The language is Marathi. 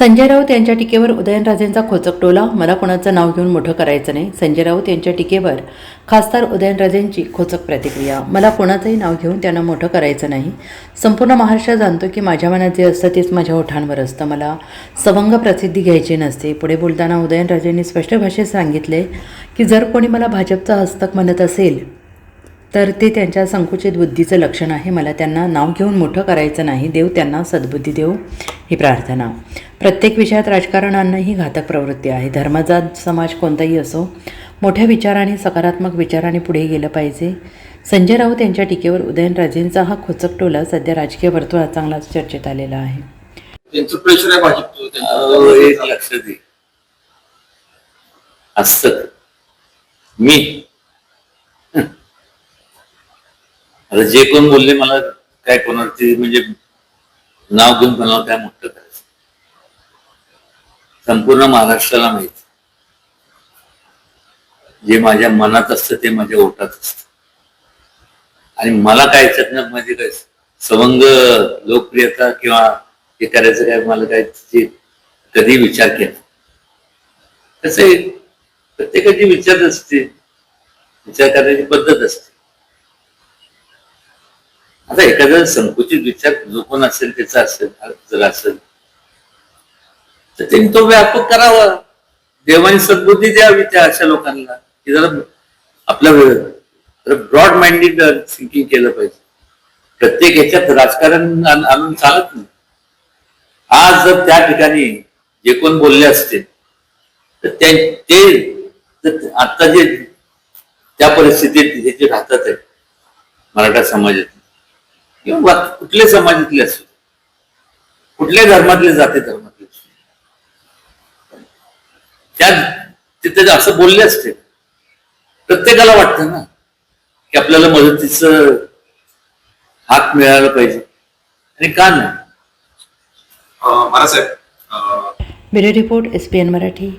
संजय राऊत यांच्या टीकेवर उदयनराजेंचा खोचक टोला मला कोणाचं नाव घेऊन मोठं करायचं नाही. संजय राऊत यांच्या टीकेवर खासदार उदयनराजेंची खोचक प्रतिक्रिया मला कोणाचंही नाव घेऊन त्यांना मोठं करायचं नाही. संपूर्ण महाराष्ट्र जाणतो की माझ्या मनात जे असतं तेच माझ्या ओठांवर असतं. मला सवंग प्रसिद्धी घ्यायची नसते. पुढे बोलताना उदयनराजेंनी स्पष्ट भाषेत सांगितले की जर कोणी मला भाजपचा हस्तक म्हणत असेल तर ते त्यांच्या संकुचित बुद्धीचं लक्षण आहे. मला त्यांना नाव घेऊन मोठं करायचं नाही. देव त्यांना सद्बुद्धी देऊ ही प्रार्थना. प्रत्येक विषयात राजकारण आणणं ही घातक प्रवृत्ती आहे. धर्माचा समाज कोणताही असो मोठ्या विचाराने सकारात्मक विचाराने पुढे गेलं पाहिजे. संजय राऊत यांच्या टीकेवर उदयनराजेंचा हा खोचक टोला सध्या राजकीय वर्तुळात चांगलाच चर्चेत आलेला आहे. त्यांचं प्रेशर आहे भाजपचं अहो, त्यांचं एक लक्ष दे असत मी हं. आता जे कोण बोलले मला काय कोणाची म्हणजे नाव घेऊन कोणाला काय मोठं करायचं संपूर्ण महाराष्ट्राला माहीत. जे माझ्या मनात असतं ते माझ्या ओटात असतं. आणि मला काय याच्यातनं म्हणजे काय सवंग लोकप्रियता किंवा हे करायचं काय मला काय कधी विचार केला तसे प्रत्येकाची विचार असते. विचार करण्याची पद्धत असते. आता एखादा संकुचित विचार जो कोण असेल त्याचा असेल जर असेल तर त्यांनी तो व्यापक करावा. देवाने सद्बुद्धी द्यावी त्या अशा लोकांना की जरा आपलं ब्रॉड माइंडेड थिंकिंग केलं पाहिजे. प्रत्येक ह्याच्यात राजकारण आणून चालत नाही. आज जर त्या ठिकाणी जे कोण बोलले असते तर ते आता जे त्या परिस्थितीत हे जे राहतात आहे मराठा समाजात किंवा कुठल्या समाजातले असो. कुठल्या धर्मातले जाते धर्मातले असो. त्या तिथे जे असं बोलले असते प्रत्येकाला वाटतं ना की आपल्याला मदतीचं हात मिळाला पाहिजे. आणि का नाही? अं, Maharaj bureau report S P N Marathi.